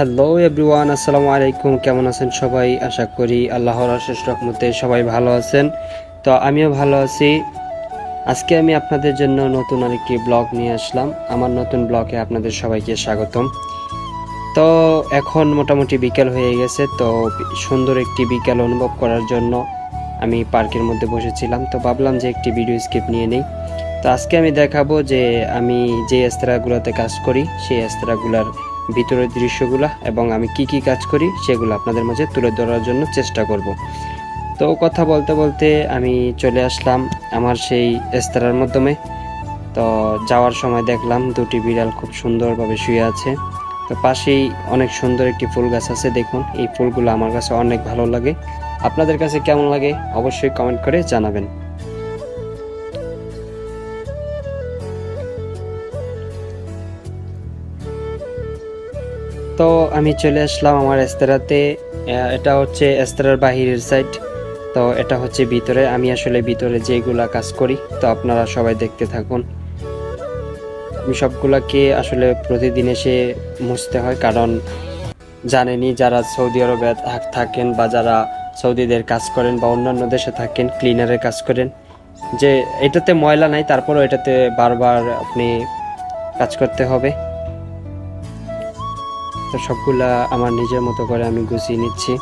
Hello everyone আসসালামু আলাইকুম, কেমন আছেন সবাই? আশা করি আল্লাহর অশেষ রহমতে সবাই ভালো আছেন। তো আমিও ভালো আছি। আজকে আমি আপনাদের জন্য নতুন আরেকটি ব্লগ নিয়ে আসলাম। আমার নতুন ব্লগে আপনাদের সবাইকে স্বাগতম। তো এখন মোটামুটি বিকেল হয়ে গেছে, তো সুন্দর একটি বিকেল অনুভব করার জন্য আমি পার্কের মধ্যে বসেছিলাম। তো ভাবলাম যে একটি ভিডিও স্কিপ নিয়ে নেই। তো আজকে আমি দেখাবো যে আমি যে রেস্তোরাঁগুলোতে কাজ করি, সেই রেস্তোরাঁগুলোর ভিতরের দৃশ্যগুলো এবং আমি কি কি কাজ করি সেগুলো আপনাদের মাঝে তুলে ধরার জন্য চেষ্টা করব। তো কথা বলতে বলতে আমি চলে আসলাম আমার সেই রেস্তোরাঁর মাধ্যমে। তো যাওয়ার সময় দেখলাম দুটি বিড়াল খুব সুন্দরভাবে শুয়ে আছে। তো পাশেই অনেক সুন্দর একটি ফুল গাছ আছে দেখুন, এই ফুলগুলো আমার কাছে অনেক ভালো লাগে। আপনাদের কাছে কেমন লাগে অবশ্যই কমেন্ট করে জানাবেন। তো আমি চলে আসলাম আমার এস্তেরাতে। এটা হচ্ছে রেস্তোরাঁর বাহিরের সাইড তো এটা হচ্ছে ভিতরে। আমি আসলে ভিতরে যেগুলা কাজ করি, তো আপনারা সবাই দেখতে থাকুন। আমি সবগুলাকে আসলে প্রতিদিন এসে মুছতে হয়, কারণ জানেনি যারা সৌদি আরবে থাকেন বা যারা সৌদিদের কাজ করেন বা অন্যান্য দেশে থাকেন ক্লিনারের কাজ করেন, যে এটাতে ময়লা নাই, তারপরও এটাতে বারবার আপনি কাজ করতে হবে। তো সবগুলা আমার নিজের মতো করে আমি গুছিয়ে নিচ্ছি।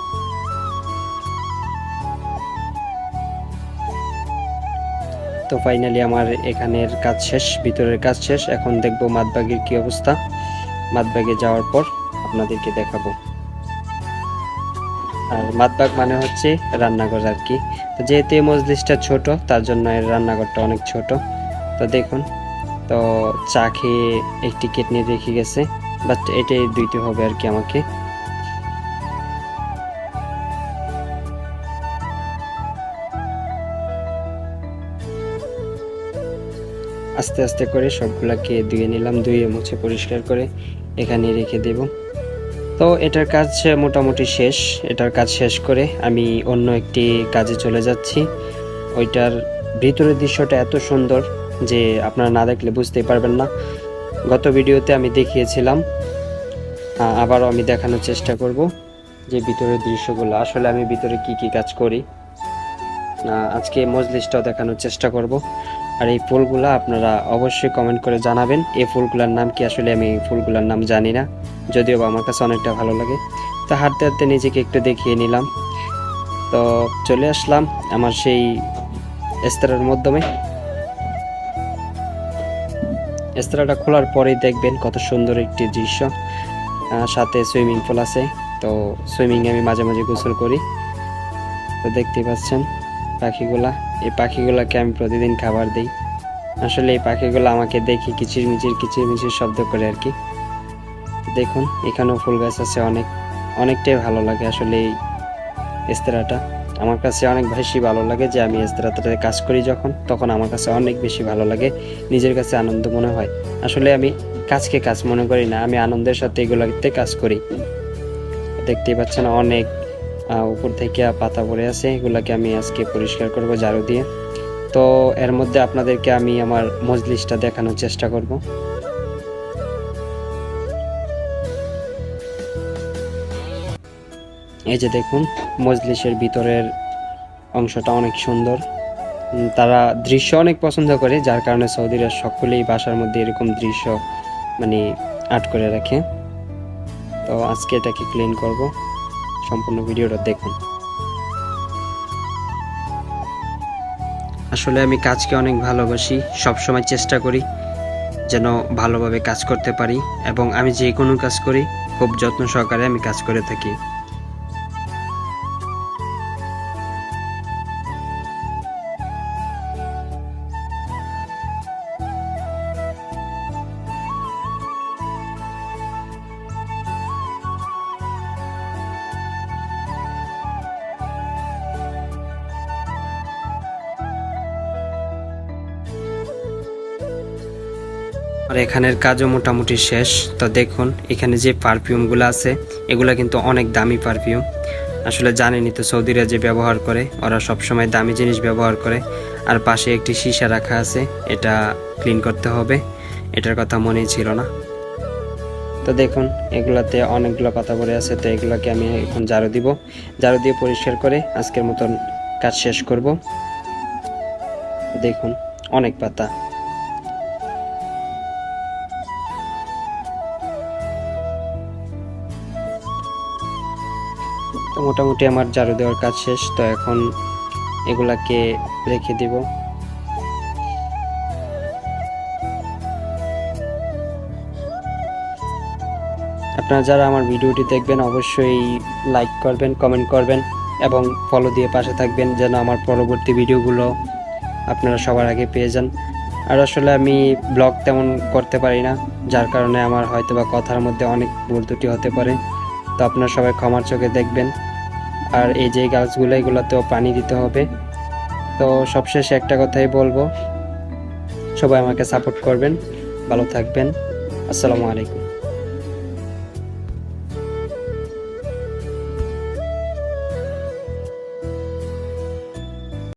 তো ফাইনালি আমার এখানের কাজ শেষ, ভিতরের কাজ শেষ। এখন দেখব মাদবাগের কি অবস্থা। মাদবাগে যাওয়ার পর আপনাদেরকে দেখাবো। আর মাদবাগ মানে হচ্ছে রান্নাঘর আর কি। তো যেহেতু এই মজলিসটা ছোট, তার জন্য এর রান্নাঘরটা অনেক ছোট। তো দেখুন, তো চা খেয়ে একটি কেট নিয়ে রেখে গেছে। বাট এটাই দুইতে হবে আর কি আমাকে। আস্তে আস্তে করে সবগুলাকে ধুয়ে নিলাম, ধুয়ে মুছে পরিষ্কার করে এখানে রেখে দেব। তো এটার কাজ মোটামুটি শেষ। এটার কাজ শেষ করে আমি অন্য একটি কাজে চলে যাচ্ছি। ওইটার ভিতরের দৃশ্যটা এত সুন্দর যে আপনারা না দেখলে বুঝতেই পারবেন না। গত ভিডিওতে আমি দেখিয়েছিলাম আবারও আমি দেখানোর চেষ্টা করব যে ভিতরের দৃশ্যগুলো, আসলে আমি ভিতরে কি কি কাজ করি। আজকে মজলিসটাও দেখানোর চেষ্টা করব। আর এই ফুলগুলা আপনারা অবশ্যই কমেন্ট করে জানাবেন, এই ফুলগুলার নাম কি আসলে আমি এই ফুলগুলার নাম জানি না, যদিও আমার কাছে অনেকটা ভালো লাগে। তো হাঁটতে হাঁটতে নিজেকে একটু দেখিয়ে নিলাম। তো চলে আসলাম আমার সেই রেস্তোরাঁর মাধ্যমে। রেস্তোরাঁটা খোলার পরেই দেখবেন কত সুন্দর একটি দৃশ্য। সাথে সুইমিং পুল আছে। তো সুইমিং আমি মাঝে মাঝে গোসল করি। তো দেখতে পাচ্ছেন পাখিগুলা। এই পাখিগুলাকে আমি প্রতিদিন খাবার দিই। আসলে এই পাখিগুলো আমাকে দেখি কিচির মিচির কিচির মিচির শব্দ করে আর কি। দেখুন, এখানেও ফুল গাছ আছে অনেক। অনেকটাই ভালো লাগে আসলে এই রেস্তোরাঁটা আমার কাছে অনেক বেশি ভালো লাগে যে আমি রেস্তোরাঁটাতে কাজ করি যখন, তখন আমার কাছে অনেক বেশি ভালো লাগে, নিজের কাছে আনন্দ মনে হয়। আসলে আমি কাজকে কাজ মনে করি না, আমি আনন্দের সাথে এগুলোতে কাজ করি। দেখতেই পাচ্ছেন অনেক উপর থেকে পাতা পড়ে আছে, এগুলাকে আমি আজকে পরিষ্কার করব ঝাড়ু দিয়ে। তো এর মধ্যে আপনাদেরকে আমি আমার মজলিসটা দেখানোর চেষ্টা করব। এই যে দেখুন, মজলিসের ভিতরের অংশটা অনেক সুন্দর। তারা দৃশ্য অনেক পছন্দ করে, যার কারণে সৌদিরা সকলেই বাসার মধ্যে এরকম দৃশ্য মানে আর্ট করে রাখে। তো আজকে এটাকে ক্লিন করব। সম্পূর্ণ ভিডিওটা দেখুন। আসলে আমি কাজকে অনেক ভালোবাসি, সবসময় চেষ্টা করি যেন ভালোভাবে কাজ করতে পারি এবং আমি যে কোনো কাজ করি, খুব যত্ন সহকারে আমি কাজ করে থাকি। আর এখানের কাজও মোটামুটি শেষ। তো দেখুন, এখানে যে পারফিউমগুলো আছে, এগুলো কিন্তু অনেক দামি পারফিউম। আসলে জানেনই তো সৌদিরা যে ব্যবহার করে, ওরা সবসময় দামি জিনিস ব্যবহার করে। আর পাশে একটি সীসা রাখা আছে, এটা ক্লিন করতে হবে। এটার কথা মনেই ছিল না। তো দেখুন, এগুলাতে অনেকগুলো পাতা পড়ে আছে, তো এগুলোকে আমি এখন ঝাড়ু দিব। ঝাড়ু দিয়ে পরিষ্কার করে আজকের মতন কাজ শেষ করব। দেখুন, অনেক পাতা। তো মোটামুটি আমার ঝাড়ু দেওয়ার কাজ শেষ, তো এখন এগুলাকে রেখে দিব। আপনারা যারা আমার ভিডিওটি দেখবেন, অবশ্যই লাইক করবেন, কমেন্ট করবেন এবং ফলো দিয়ে পাশে থাকবেন যেন আমার পরবর্তী ভিডিওগুলো আপনারা সবার আগে পেয়ে যান। আর আসলে আমি ব্লগ তেমন করতে পারি না, যার কারণে আমার হয়তো বা কথার মধ্যে অনেক ভুল ত্রুটি হতে পারে। তো আপনারা সবাই ক্ষমার চোখে দেখবেন। আর এই যে গাছগুলো, এগুলোতেও পানি দিতে হবে। তো সবশেষে একটা কথাই বলব, সবাই আমাকে সাপোর্ট করবেন, ভালো থাকবেন। আসসালামু আলাইকুম।